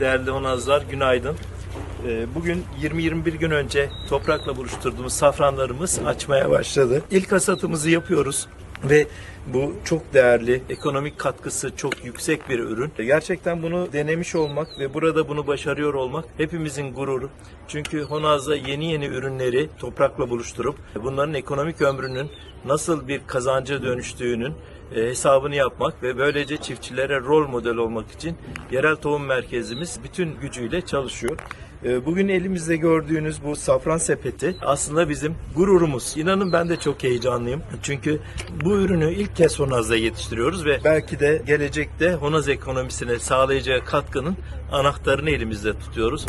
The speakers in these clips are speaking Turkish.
değerli Honazlar günaydın. Ee, Bugün 20-21 gün önce toprakla buluşturduğumuz safranlarımız açmaya başladı. İlk hasatımızı yapıyoruz ve bu çok değerli, ekonomik katkısı çok yüksek bir ürün. Gerçekten bunu denemiş olmak ve burada bunu başarıyor olmak hepimizin gururu. Çünkü Honaz'da yeni yeni ürünleri toprakla buluşturup bunların ekonomik ömrünün nasıl bir kazanca dönüştüğünün e, hesabını yapmak ve böylece çiftçilere rol model olmak için yerel tohum merkezimiz bütün gücüyle çalışıyor. E, Bugün elimizde gördüğünüz bu safran sepeti aslında bizim gururumuz. İnanın ben de çok heyecanlıyım. Çünkü bu ürünü ilk kez Honaz'da yetiştiriyoruz ve belki de gelecekte Honaz ekonomisine sağlayacağı katkının anahtarını elimizde tutuyoruz.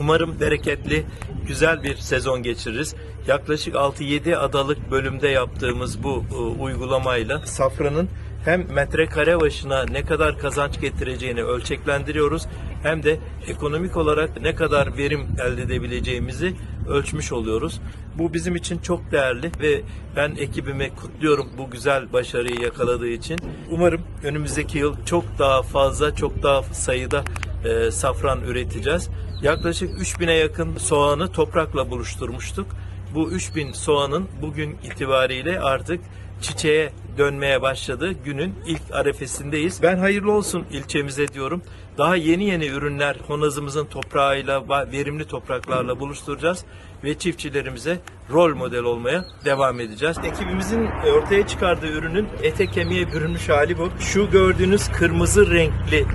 Umarım bereketli, güzel bir sezon geçiririz. Yaklaşık 6-7 adalık bölümde yaptığımız bu e, uygulamayla safranın hem metrekare başına ne kadar kazanç getireceğini ölçeklendiriyoruz hem de ekonomik olarak ne kadar verim elde edebileceğimizi ölçmüş oluyoruz. Bu bizim için çok değerli ve ben ekibime kutluyorum bu güzel başarıyı yakaladığı için. Umarım önümüzdeki yıl çok daha fazla, çok daha sayıda e, safran üreteceğiz. Yaklaşık 3000'e yakın soğanı toprakla buluşturmuştuk. Bu 3000 soğanın bugün itibariyle artık çiçeğe dönmeye başladı. Günün ilk arefesindeyiz. Ben hayırlı olsun ilçemize diyorum. Daha yeni yeni ürünler Honazımızın toprağıyla, verimli topraklarla buluşturacağız ve çiftçilerimize rol model olmaya devam edeceğiz. Ekibimizin ortaya çıkardığı ürünün ete kemiğe bürünmüş hali bu. Şu gördüğünüz kırmızı renkli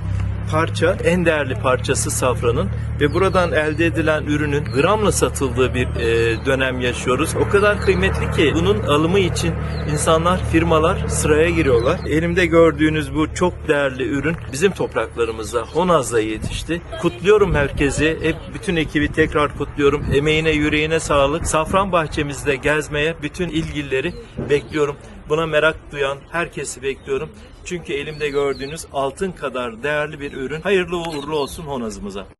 parça en değerli parçası safranın ve buradan elde edilen ürünün gramla satıldığı bir e, dönem yaşıyoruz. O kadar kıymetli ki bunun alımı için insanlar, firmalar sıraya giriyorlar. Elimde gördüğünüz bu çok değerli ürün bizim topraklarımızda Honaz'da yetişti. Kutluyorum herkesi. Hep bütün ekibi tekrar kutluyorum. Emeğine, yüreğine sağlık. Safran bahçemizde gezmeye bütün ilgilileri bekliyorum. Buna merak duyan herkesi bekliyorum. Çünkü elimde gördüğünüz altın kadar değerli bir ürün. Hayırlı uğurlu olsun Honaz'ımıza.